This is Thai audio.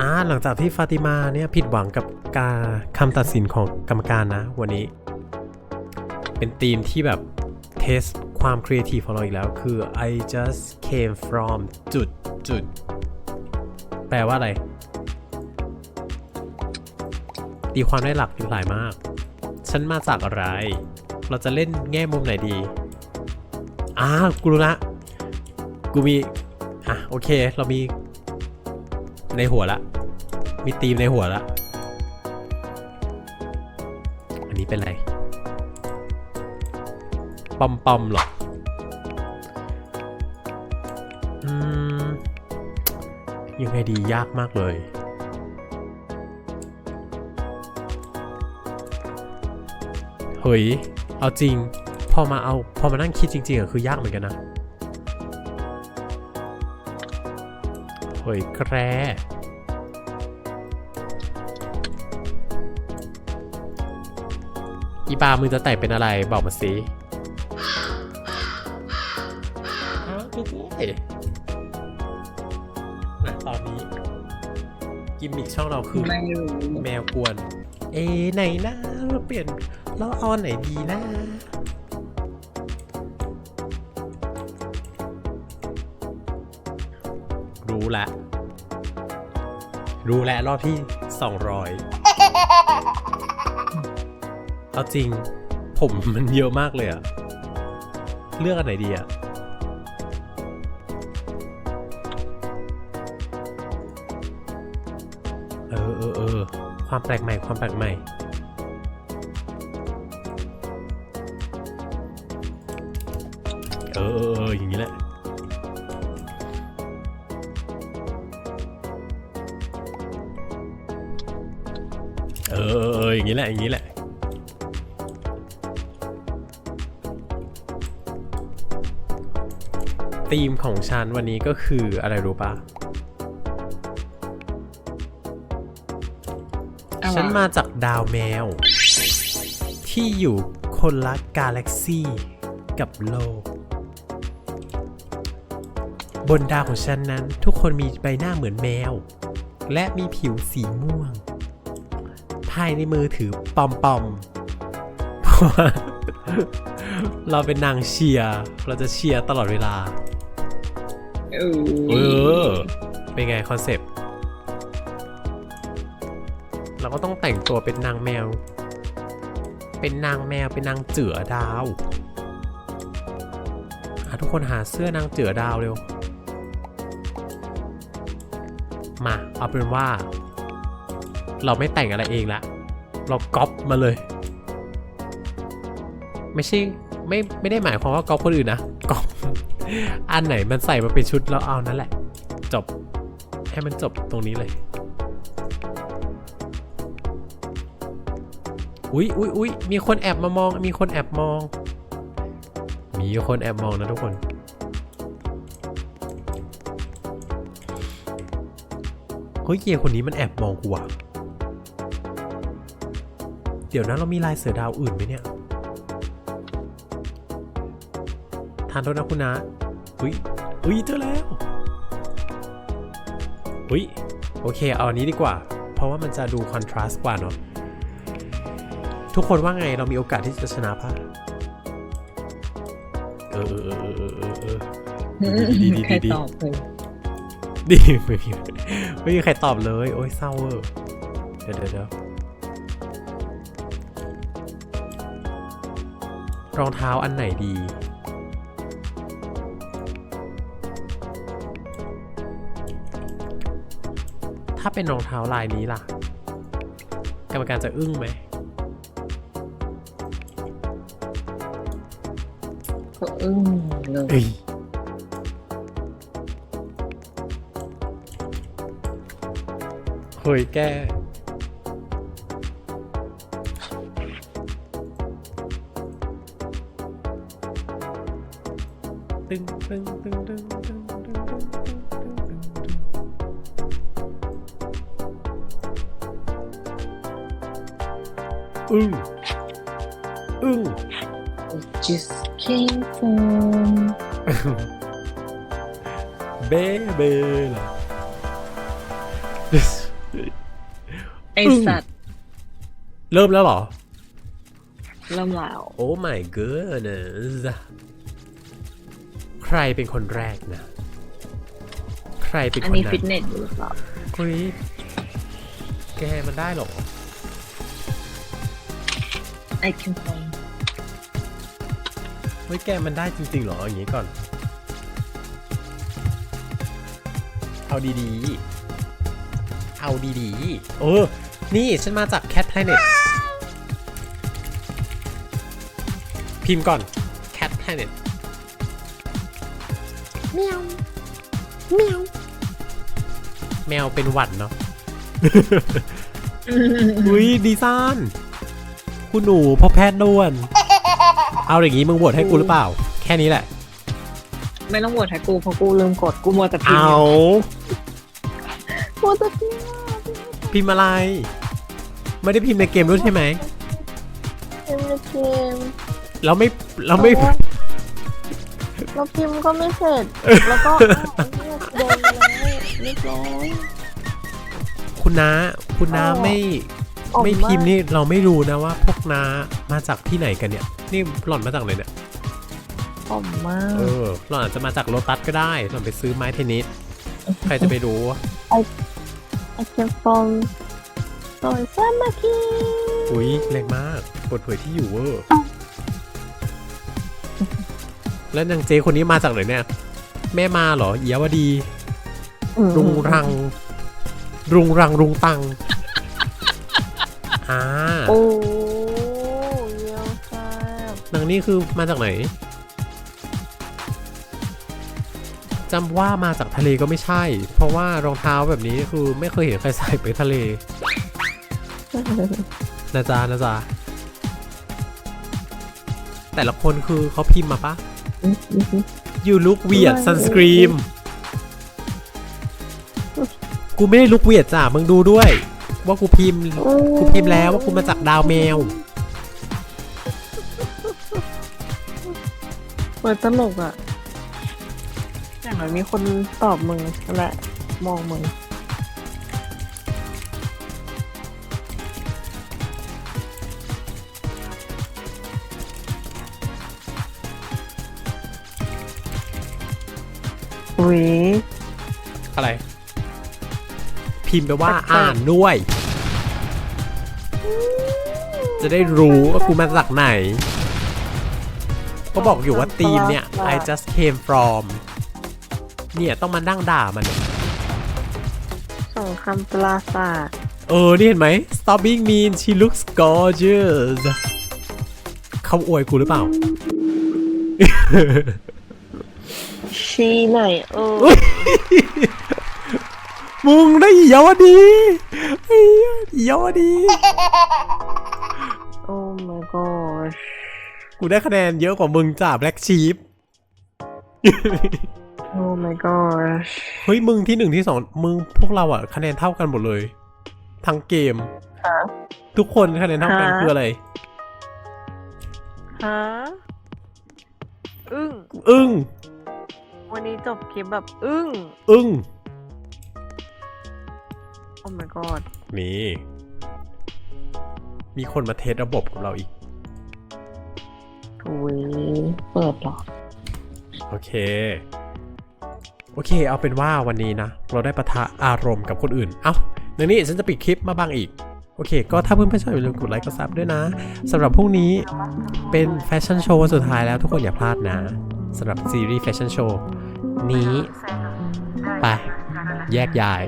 อ่าหลังจากที่ฟาติมาเนี่ยผิดหวังกับการคำตัดสินของกรรมการนะ วันนี้ เป็นธีมที่แบบเทสความครีเอทีฟของเราอีกแล้ว คือ I just came from จุดจุด แปลว่าอะไรตีความได้หลักหลายมาก ฉันมาจากอะไร เราจะเล่นแง่มุมไหนดีอ่ากูรู้ละ กูมี อะ โอเค เรามีในหัวละ มีธีมในหัวละอันนี้เป็นอะไรปอมปอมหรออืมยังไงดียากมากเลย เฮ้ย เอาจริง พอมาเอา พอมานั่งคิดจริงๆอะคือยากเหมือนกันนะ เฮ้ย แกร อีปามึงจะแต่งเป็นอะไรบอกมาสิอ้าวพี่เจ๊นะตอนนี้ กิมมิกช่องเราคือ ไม่รู้แมวกวน เอ๊ะไหนนะเราเปลี่ยนเราเอาอันไหนดีนะรู้ละ รู้แล้วรอบที่ 200 เอาจริง ผมมันเยอะมากเลยอะเลือกอันไหนดีอะเออเออเออความแปลกใหม่ความแปลกใหม่เออเออเอออย่างนี้แหละเออเออเอออย่างนี้แหละอย่างนี้แหละ ธีมของฉันวันนี้ก็คืออะไรรู้ปะอะไรฉันมาจากดาวแมว ที่อยู่คนละกาแล็กซี่กับโลก บนดาวของฉันนั้นทุกคนมีใบหน้าเหมือนแมว และมีผิวสีม่วง ภายในมือถือปอมปอมเพราะว่าเราเป็นนางเชียร์ เราจะเชียร์ตลอดเวลา เออ เป็นไงคอนเซปต์ เราก็ต้องแต่งตัวเป็นนางแมว เป็นนางแมว เป็นนางเจือดาวหาทุกคนหาเสื้อนางเจือดาวเร็ว มา เอาเป็นว่า เราไม่แต่งอะไรเองละ เราก๊อปมาเลย ไม่ใช่ไม่ไม่ได้หมายความว่าก๊อปคนอื่นนะ อันไหนมันใส่มาเป็นชุดแล้วเอานั่นแหละ จบ ให้มันจบตรงนี้เลย อุ๊ยอุ๊ยอุ๊ยมีคนแอบมามอง มีคนแอบมอง มีคนแอบมองนะทุกคนเฮ้ยเกียคนนี้มันแอบมองกูว่ะเดี๋ยวนะเรามีลายเสือดาวอื่นไหมเนี่ยานโทษนะคุณนะอุ้ยอุ้ยเจอแล้วอุ้ยโอเค เอาอันนี้ดีกว่า เพราะว่ามันจะดูคอนทราสต์กว่าเนาะทุกคนว่าไงเรามีโอกาสที่จะชนะป่ะเออเออเออเออเออเออดีดีดีดีใครตอบเลยดีไม่มีไม่มีใครตอบเลย โอ้ยเศร้าเวอร์เดี๋ยวเดี๋ยวเดี๋ยวรองเท้าอันไหนดี ถ้าเป็นรองเท้าลายนี้ล่ะ กรรมการจะอึ้งไหมก็อึ้งเลย เอ้ยเฮ้ยแกตึงตึงตึง อึ้งอึ้ง just came from เบ้เบ้เหรอไอสัตว์ เริ่มแล้วเหรอ เริ่มแล้ว โอ้ my goodness ใครเป็นคนแรกนะ ใครเป็นอันคนนี้นั้ฟิตนเนสอยู่หรือเปล่าคุยแกมันได้เหรอ ไอคิมฟองเฮ้ยแกมันได้จริงๆเหรออย่างงี้ก่อน เอาดีๆ เอาดีๆ เออ นี่ฉันมาจาก Cat Planet พิมพ์ก่อน Cat Planet เมียวเมียวแมวเป็นหวัดเนาะ อุ้ยดีซาน คุณหนูพบแพทย์ด่วน เอาอย่างงี้มึงบวชให้กูหรือเปล่า แค่นี้แหละ ไม่ต้องโหวตให้กูเพราะกูลืมกดกูมัวแต่พิมพ์เอากูจะพิมพ์พิมพ์อะไร ไม่ได้พิมพ์ในเกมด้วยใช่ไหมพิมพ์ในเกมเราไม่เราไม่เพราะว่าเราพิมพ์ก็ไม่เสร็จ แล้วก็อ้าวเนี่ยเดินเลยเรียบร้อยคุณน้าคุณน้าอ๋อไม่ออก ไม่มาพิมพ์นี่เราไม่รู้นะว่าพวกน้ามาจากที่ไหนกันเนี่ย นี่หล่อนมาจากไหนเนี่ยออกมาเออหล่อนอาจจะมาจากโลตัสก็ได้หล่อนไปซื้อไม้เทนนิสใครจะไปรู้ไอเคนฟองโดยซามาคีอุ้ยแรงมากเปิดเผยที่อยู่เวอร์แล้วนางเจคนนี้มาจากไหนเนี่ย แม่มาเหรอเอียวดี รุงรัง รุงรังรุงตัง อ่าโอ้เยี่ยมมากนางนี่คือมาจากไหนจำว่ามาจากทะเลก็ไม่ใช่ เพราะว่ารองเท้าแบบนี้คือไม่เคยเห็นใครใส่ไปทะเลนะจ๊ะนะจ๊ะแต่ละคนคือเขาพิมพ์มาปะ You look weird ไม่ sunscreen กูไม่ได้ลุกเวียดจ้ะมึงดูด้วย ว่ากูพิมพ์กูพิมพ์แล้วว่ากูมาจากดาวแมวเปิดตลกอะอย่างน้อยมีคนตอบมึงนั่นแหละมองมึงอุ้ยอะไร พิมพ์ไปว่าแปลกๆอ่านด้วย จะได้รู้ว่ากูมาจากไหน ก็บอกอยู่ว่าทีมเนี่ย I just came from เนี่ยต้องมานั่งด่ามัน สงครามปราศาสตร์เออ นี่เห็นไหม Stop being mean she looks gorgeous เขาอวยกูหรือเปล่า ชีไหนเออ มึงได้เยาวดีไอ้เยาวดี โอ้ my gosh กูได้คะแนนเยอะกว่ามึงจ้า Black Sheep โอ้ my gosh เฮ้ยมึงที่หนึ่งที่สองมึงพวกเราอะคะแนนเท่ากันหมดเลย ทั้งเกมฮะทุกคนคะแนนเท่ากันฮะ คืออะไร ฮะอึ้ง อึ้ง วันนี้จบคลิปแบบอึ้ง อึ้งโอ้ my god นี่ มีคนมาเทสระบบกับเราอีก อุ้ยเปิดเหรอ โอเค โอเค เอาเป็นว่าวันนี้นะ เราได้ปะทะอารมณ์กับคนอื่น เอ้าในนี้ฉันจะปิดคลิปมาบ้างอีก โอเค ก็ถ้าเพื่อนๆชอบอย่าลืมกดไลค์กดซับด้วยนะสำหรับพรุ่งนี้เป็นแฟชั่นโชว์วันสุดท้ายแล้วทุกคนอย่าพลาดนะสำหรับซีรีส์แฟชั่นโชว์นี้ ไป แยกย้าย